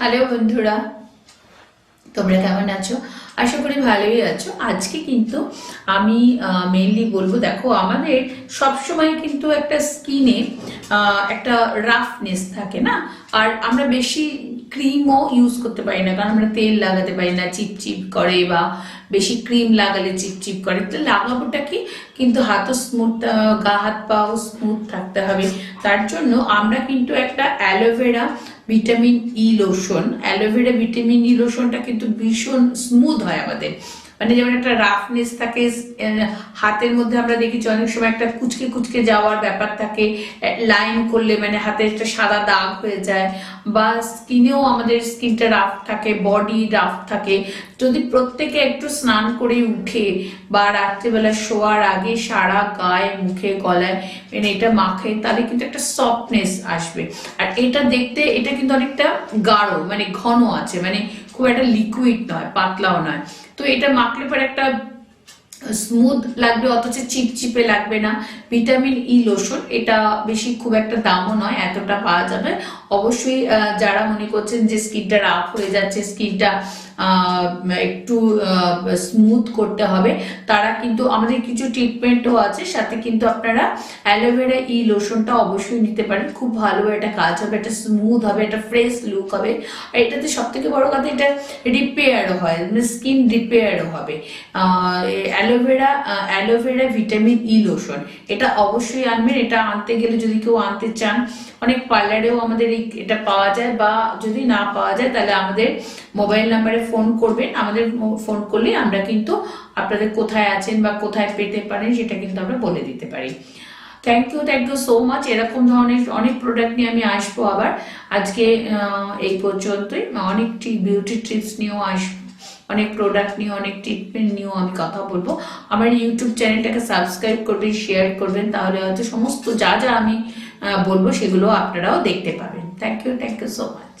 Hello বন্ধুরা, তোমরা কেমন আছো? আশা করি ভালোই আছো। আজকে কিন্তু আমি মেনলি বলব, দেখো, আমাদের সবসময় কিন্তু একটা স্কিনে একটা রাফনেস থাকে না? আর আমরা বেশি ক্রিমও ইউজ করতে পারি না, কারণ আমরা তেল লাগাতে পারি না, চিপচিপ করে বা বেশি ক্রিম লাগালে চিপচিপ করে। তো লাগাবোটা কি? কিন্তু হাতও স্মুথ গা হাত পাও স্মুথ থাকতে হবে। তার জন্য আমরা কিন্তু একটা aloe vera vitamin E lotion aloe vera vitamin E লোশনটা কিন্তু ভীষণ স্মুথ হয় আমাদের। মানে যেমন একটা রাফনেস থাকে হাতের মধ্যে আমরা দেখেছি অনেক সময় একটা কুচকে কুচকে যাওয়ার ব্যাপার থাকে লাইন করলে মানে হাতে একটা সাদা দাগ হয়ে যায়, বা স্কিনেও আমাদের স্কিনটা রাফ থাকে বডি রাফ থাকে। যদি প্রত্যেকে একটু স্নান করে উঠে বা রাত্রিবেলা শোয়ার আগে সারা গায়ে, মুখে, গলায় মানে এটা মাখে, তাহলে কিন্তু একটা সফটনেস আসবে। আর এটা দেখতে, এটা কিন্তু অনেকটা গাঢ় মানে ঘন আছে মানে খুব একটা লিকুইড নয়, পাতলাও নয়। তো এটা মাখলে পরে একটা স্মুথ লাগবে, অথচ চিপচিপে লাগবে না। ভিটামিন ই লোশন, এটা বেশি খুব একটা দামও নয়, এতটা পাওয়া যাবে। অবশ্যই যারা মনে করছেন যে স্কিনটা রাফ হয়ে যাচ্ছে, স্কিনটা একটু স্মুথ করতে হবে, তারা কিন্তু, আমাদের কিছু ট্রিটমেন্টও আছে, সাথে কিন্তু আপনারা অ্যালোভেরা ই লোশনটা অবশ্যই নিতে পারেন। খুব ভালো একটা কাজ হবে, এটা স্মুথ হবে একটা ফ্রেশ লুক হবে। আর এটাতে সব থেকে বড় কথা, এটা রিপেয়ারও হয় মানে স্কিন রিপেয়ারও হবে। Aloe vera aloe vera vitamin E lotion. এটা অবশ্যই আনবেন, এটা আনতে গেলে যদি কেউ আনতে চান, অনেক পার্লারেও আমাদের এই এটা পাওয়া যায় বা যদি না পাওয়া যায়, তাহলে আমাদের মোবাইল নাম্বারে ফোন করবেন। আমাদের ফোন করলে আমরা কিন্তু আপনাদের কোথায় আছেন বা কোথায় পেতে পারেন, সেটা কিন্তু আমরা বলে দিতে পারি। Thank you thank you so much এরকম ধরনের অনেক প্রোডাক্ট নিয়ে আমি আসব আবার। আজকে এই পর্যন্তই। অনেকটি বিউটি ট্রিপস নিয়েও আসব। অনেক প্রোডাক্ট নিয়ে, অনেক ট্রিটমেন্ট নিয়েও আমি কথা বলব। আমার ইউটিউব চ্যানেলটাকে সাবস্ক্রাইব করবেন শেয়ার করবেন, তাহলে হচ্ছে সমস্ত যা যা আমি বলব সেগুলো আপনারাও দেখতে পাবেন। Thank you thank you so much